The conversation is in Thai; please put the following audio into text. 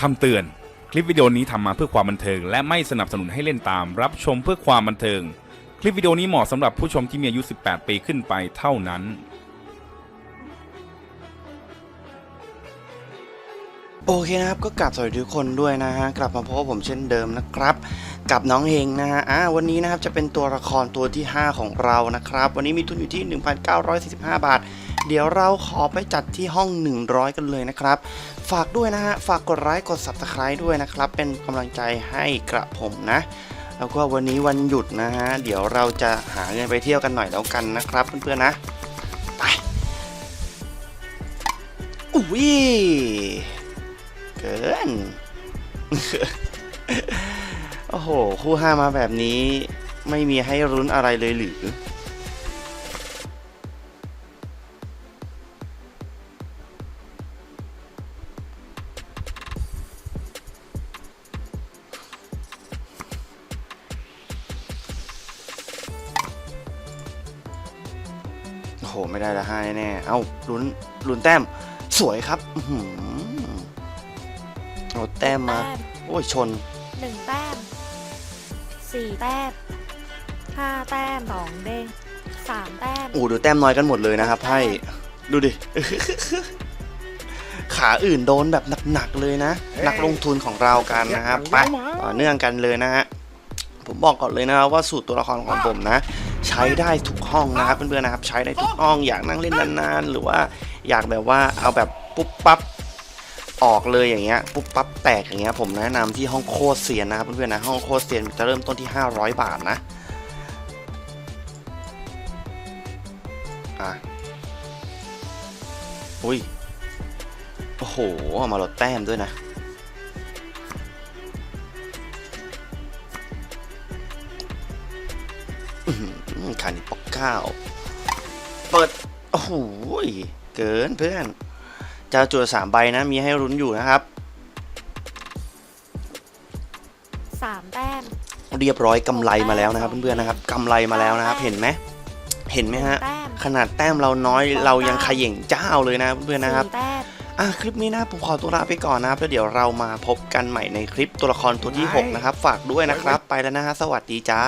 คำเตือน คลิปวิดีโอนี้ทำมาเพื่อความบันเทิง และไม่สนับสนุนให้เล่นตาม รับชมเพื่อความบันเทิง คลิปวิดีโอนี้เหมาะสำหรับผู้ชมที่มีอายุ 18 ปีขึ้นไปเท่านั้น โอเคนะครับก็กลับสวัสดีทุกคนด้วยนะฮะกลับมาพบกับผมเช่นเดิมนะครับ กับน้องเฮงนะฮะอ่าวันนี้นะครับจะเป็นตัวละครตัวที่ 5 ของเรานะครับ วันนี้มีทุนอยู่ที่ 1,945 บาท เดี๋ยวเราขอไปจัดที่ห้อง 100 กันเลยนะครับ ฝากด้วยนะฮะ ฝากกดไลค์กด Subscribe ด้วยนะครับ เป็นกำลังใจให้กระผมนะ แล้วก็วันนี้วันหยุดนะฮะ เดี๋ยวเราจะหาเงินไปเที่ยวกันหน่อยแล้วกันนะครับเพื่อนๆนะ ไป อุ้ย เกิน โอ้โห คู่ห้ามาแบบนี้ไม่มีให้รุ้นอะไรเลยหรือ โอ้โห ไม่ได้ละห้าแน่ๆเอ้าลุ้นลุ้นแต้ม สวยครับอื้อหือเอาแต้มมาแต้มโอ้ยชนหนึ่งแต้มสี่แต้มห้าแต้มสองเด้งสามแต้มโอ้ดูแต้มน้อยกันหมดเลยนะครับไพ่ดูดิ ขาอื่นโดนแบบหนักๆเลยนะ นักลงทุนของเรากันนะครับ ไปต่อเนื่องกันเลยนะฮะ ผมบอกก่อนเลยนะครับว่าสูตรตัวละครของผมนะ ใช้ได้ทุกห้องนะครับเพื่อนๆนะครับ ใช้ได้ทุกห้องอยากนั่งเล่นนานๆหรือว่าอยากแบบว่าเอาแบบปุ๊บปั๊บออกเลยอย่างเงี้ยปุ๊บปั๊บแตกอย่างเงี้ยผมแนะนำที่ห้องโคตรเซียนนะครับเพื่อนๆนะห้องโคตรเซียนจะเริ่มต้นที่ 500 บาทนะอะอุ้ยโอ้โหเอามาลดแต้มด้วยนะ คานิปอกเก้าเปิด โอ้โหยเกินเพื่อนเจ้าจั่วสามใบนะ มีให้รุ้นอยู่นะครับสามแต้มเรียบร้อยกำไรมาแล้วนะครับ เพื่อนๆนะครับกำไรมาแล้วนะครับ เห็นไหมเห็นไหมฮะแต้มขนาดแต้มเราน้อยเรายังขย่งเจ้าเลยนะเพื่อนๆนะครับสี่แต้มอะคลิปนี้นะผมขอตัวลาไปก่อนนะครับแล้วเดี๋ยวเรามาพบกันใหม่ในคลิปตัวละครตัวที่ 6 นะครับ ฝากด้วยนะครับ ไปแล้วนะฮะสวัสดีจ้า